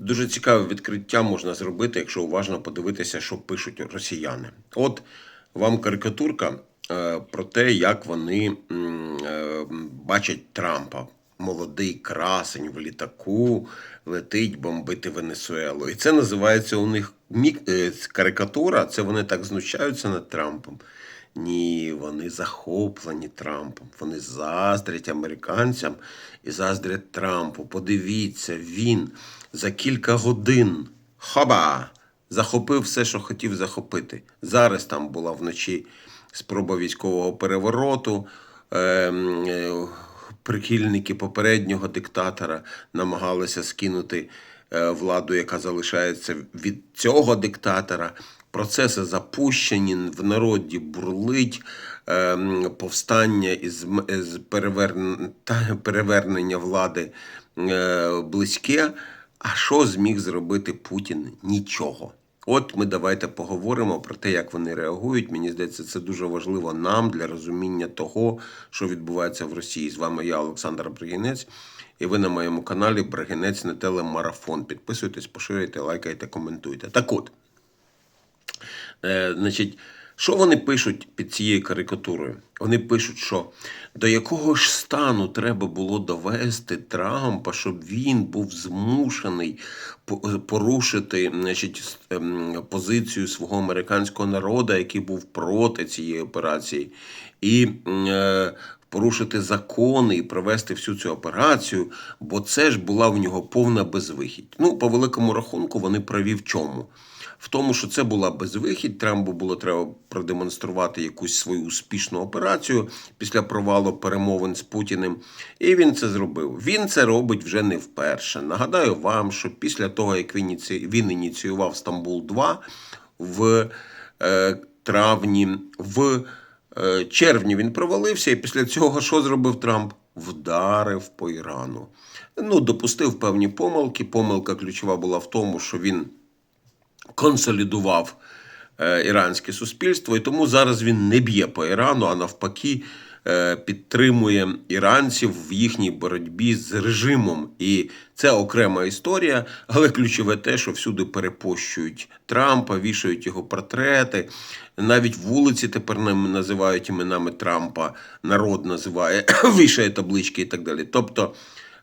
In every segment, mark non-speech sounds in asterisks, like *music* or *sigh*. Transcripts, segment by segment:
Дуже цікаве відкриття можна зробити, якщо уважно подивитися, що пишуть росіяни. От вам карикатурка е, про те, як вони е, бачать Трампа. Молодий красень в літаку летить бомбити Венесуелу. І це називається у них мік... е, карикатура. Це вони так знущаються над Трампом. Ні, вони захоплені Трампом. Вони заздрять американцям і заздрять Трампу. Подивіться, він за кілька годин хаба захопив все, що хотів захопити. Зараз там була вночі спроба військового перевороту. Ем, е, Прихильники попереднього диктатора намагалися скинути е, владу, яка залишається від цього диктатора. Процеси запущені в народі бурлить ем, повстання із, перевернення влади е, близьке. А що зміг зробити Путін? Нічого. От ми давайте поговоримо про те, як вони реагують. Мені здається, це дуже важливо нам для розуміння того, що відбувається в Росії. З вами я, Олександр Бригінець, і ви на моєму каналі Бригінець на телемарафон. Підписуйтесь, поширюйте, лайкайте, коментуйте. Так от, Е, значить, що вони пишуть під цією карикатурою? Вони пишуть, що до якого ж стану треба було довести Трампа, щоб він був змушений порушити значить, ем, позицію свого американського народу, який був проти цієї операції, і е, порушити закони і провести всю цю операцію, бо це ж була в нього повна безвихідь. Ну, по великому рахунку, вони праві в чому? В тому, що це була безвихідь. Трампу було треба продемонструвати якусь свою успішну операцію після провалу перемовин з Путіним. І він це зробив. Він це робить вже не вперше. Нагадаю вам, що після того, як він, ініці... він ініціював Стамбул 2 в е, травні, в е, червні він провалився, і після цього що зробив Трамп? Вдарив по Ірану. Ну, допустив певні помилки. Помилка ключова була в тому, що він консолідував е, іранське суспільство, і тому зараз він не б'є по Ірану, а навпаки е, підтримує іранців в їхній боротьбі з режимом. І це окрема історія, але ключове те, що всюди перепощують Трампа, вішають його портрети. Навіть вулиці тепер нам називають іменами Трампа, народ називає, *coughs* вішає таблички і так далі. Тобто.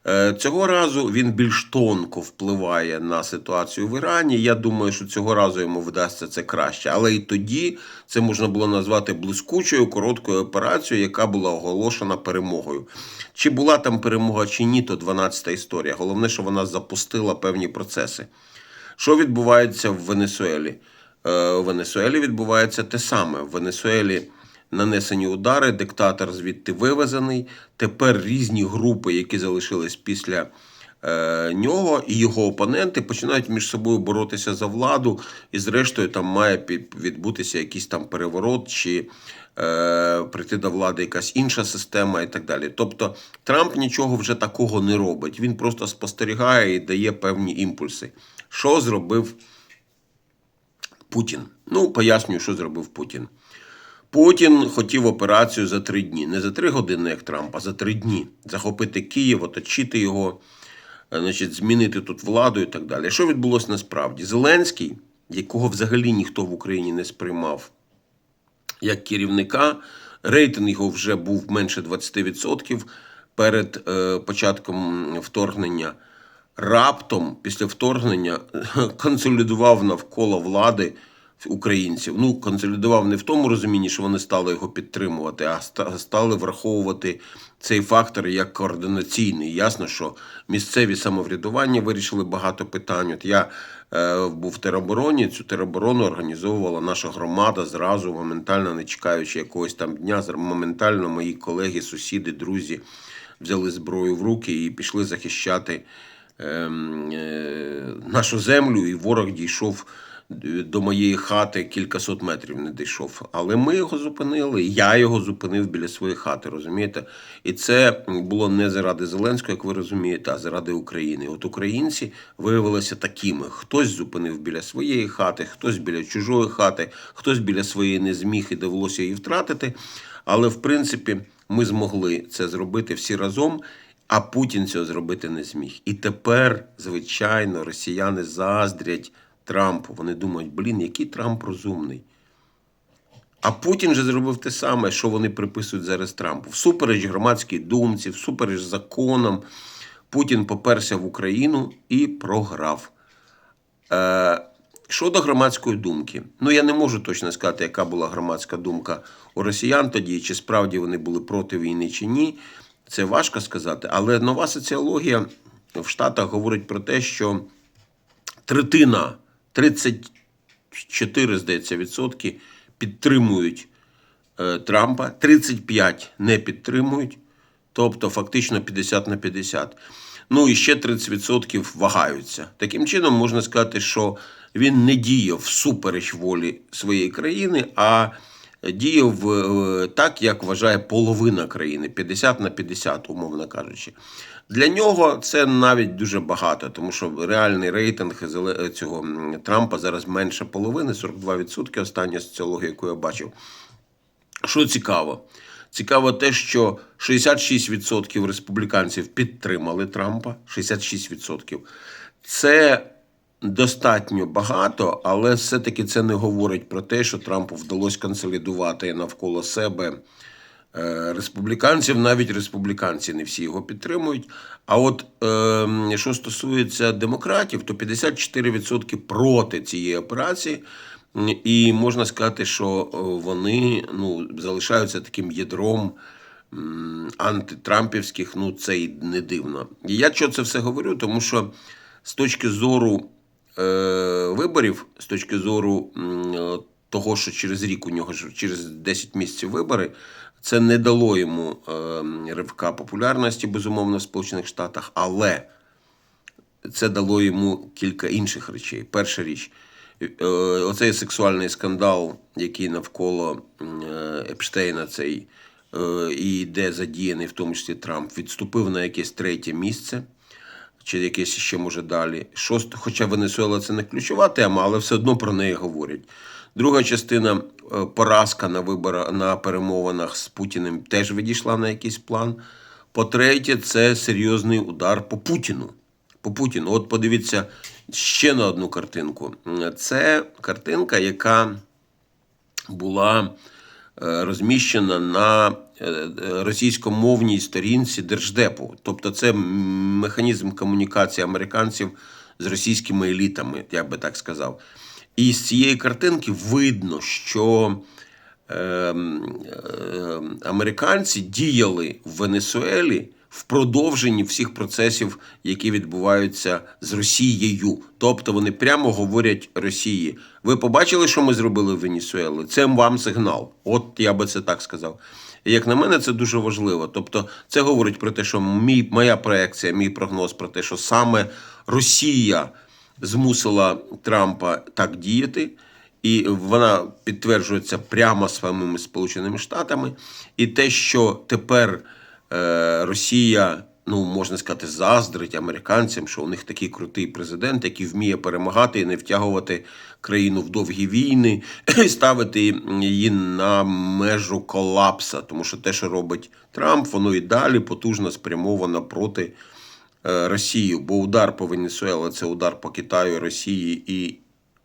Е, Цього разу він більш тонко впливає на ситуацію в Ірані. Я думаю, що цього разу йому вдасться це краще. Але і тоді це можна було назвати блискучою короткою операцією, яка була оголошена перемогою. Чи була там перемога, чи ні, то 12-та історія. Головне, що вона запустила певні процеси. Що відбувається в Венесуелі? Е, У Венесуелі відбувається те саме. В Венесуелі нанесені удари, диктатор звідти вивезений. Тепер різні групи, які залишились після е, нього, і його опоненти починають між собою боротися за владу, і зрештою там має відбутися якийсь там переворот чи е, прийти до влади якась інша система і так далі. Тобто Трамп нічого вже такого не робить. Він просто спостерігає і дає певні імпульси. Що зробив Путін? Ну, пояснюю, що зробив Путін. Путін хотів операцію за три дні. Не за три години, як Трамп, а за три дні. Захопити Київ, оточити його, е, значить, змінити тут владу і так далі. Що відбулося насправді? Зеленський, якого взагалі ніхто в Україні не сприймав як керівника, рейтинг його вже був менше 20% перед е, початком вторгнення. Раптом після вторгнення *laughs* консолідував навколо влади українців. Ну, консолідував не в тому розумінні, що вони стали його підтримувати, а стали враховувати цей фактор як координаційний. Ясно, що місцеві самоврядування вирішили багато питань. От я е, був в теробороні, цю тероборону організовувала наша громада зразу, моментально не чекаючи якогось там дня. Моментально мої колеги, сусіди, друзі взяли зброю в руки і пішли захищати ем, е, нашу землю, і ворог дійшов до моєї хати кількасот метрів не дійшов. Але ми його зупинили. Я його зупинив біля своєї хати, розумієте? І це було не заради Зеленського, як ви розумієте, а заради України. От українці виявилися такими: хтось зупинив біля своєї хати, хтось біля чужої хати, хтось біля своєї не зміг і довелося її втратити. Але в принципі ми змогли це зробити всі разом. А Путін цього зробити не зміг. І тепер, звичайно, росіяни заздрять Трампу. Вони думають, блін, який Трамп розумний. А Путін же зробив те саме, що вони приписують зараз Трампу. Всупереч громадській думці, всупереч законам, Путін поперся в Україну і програв. Е, щодо громадської думки, ну я не можу точно сказати, яка була громадська думка у росіян тоді, чи справді вони були проти війни, чи ні. Це важко сказати. Але нова соціологія в Штатах говорить про те, що третина, 34, здається, відсотки підтримують е, Трампа, 35 не підтримують, тобто фактично 50 на 50. Ну і ще 30% вагаються. Таким чином, можна сказати, що він не діяв всупереч волі своєї країни, а діяв е, так, як вважає половина країни 50 на 50, умовно кажучи. Для нього це навіть дуже багато, тому що реальний рейтинг Зеле- цього Трампа зараз менше половини, 42% остання соціологія, яку я бачив. Що цікаво? Цікаво те, що 66% республіканців підтримали Трампа. 66%. Це достатньо багато, але все-таки це не говорить про те, що Трампу вдалося консолідувати навколо себе е, республіканців. Навіть республіканці не всі його підтримують. А от е, що стосується демократів, то 54% проти цієї операції. І можна сказати, що е, вони ну, залишаються таким ядром антитрампівських, ну це і не дивно. І я що це все говорю, тому що з точки зору виборів, з точки зору е, того, що через рік у нього через 10 місяців вибори, це не дало йому е, ривка популярності, безумовно, в Сполучених Штатах, але це дало йому кілька інших речей. Перша річ, е, оцей сексуальний скандал, який навколо е, Епштейна, цей, е, і де задіяний в тому числі Трамп, відступив на якесь третє місце. Чи якесь ще може далі. Шост, хоча Венесуела це не ключова тема, але все одно про неї говорять. Друга частина е, поразка на виборах на перемовинах з Путіним теж відійшла на якийсь план. По-третє, це серйозний удар по Путіну. По Путіну. От подивіться ще на одну картинку. Це картинка, яка була розміщена на е, е, російськомовній сторінці Держдепу. Тобто, це механізм комунікації американців з російськими елітами, я би так сказав. І з цієї картинки видно, що е, е, американці діяли в Венесуелі в продовженні всіх процесів, які відбуваються з Росією. Тобто вони прямо говорять Росії: ви побачили, що ми зробили в Венесуелі? Це вам сигнал. От я би це так сказав. І як на мене, це дуже важливо. Тобто, це говорить про те, що мій, моя проекція, мій прогноз про те, що саме Росія змусила Трампа так діяти, і вона підтверджується прямо самими Сполученими Штатами. І те, що тепер Росія, ну можна сказати, заздрить американцям, що у них такий крутий президент, який вміє перемагати і не втягувати країну в довгі війни, *clears throat* і ставити її на межу колапса. Тому що те, що робить Трамп, воно і далі потужно спрямовано проти. е, Росію, бо удар по Венесуелі це удар по Китаю, Росії і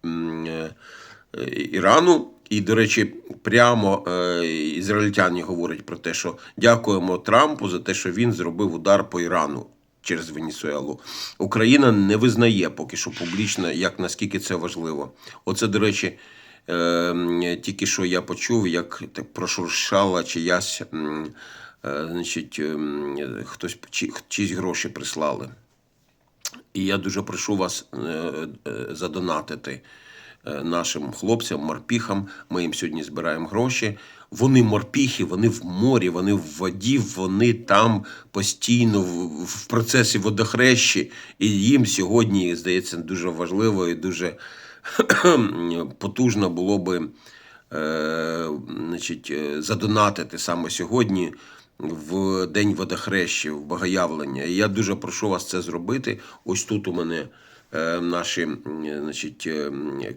е, е, Ірану. І, до речі, прямо е, ізраїльтяни говорять про те, що дякуємо Трампу за те, що він зробив удар по Ірану через Венесуелу. Україна не визнає поки що публічно, як наскільки це важливо. Оце, до речі, е, тільки що я почув, як так прошуршала чиясь, е, значить, ем, хтось чи, чиїсь гроші прислали. І я дуже прошу вас е, е, задонатити е, нашим хлопцям, морпіхам. Ми їм сьогодні збираємо гроші. Вони морпіхи, вони в морі, вони в воді, вони там постійно в, процесі водохрещі. І їм сьогодні, здається, дуже важливо і дуже *clears throat* потужно було би е, значить, е, задонатити саме сьогодні в День водохрещі, в Богоявлення. І я дуже прошу вас це зробити. Ось тут у мене е, наші м, значить,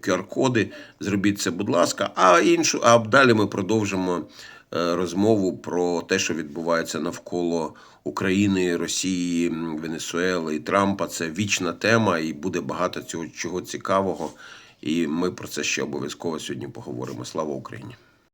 QR-коди. Зробіть це, будь ласка. А іншу, а далі ми продовжимо е, розмову про те, що відбувається навколо України, Росії, Венесуели і Трампа. Це вічна тема, і буде багато цього чого цікавого. І ми про це ще обов'язково сьогодні поговоримо. Слава Україні!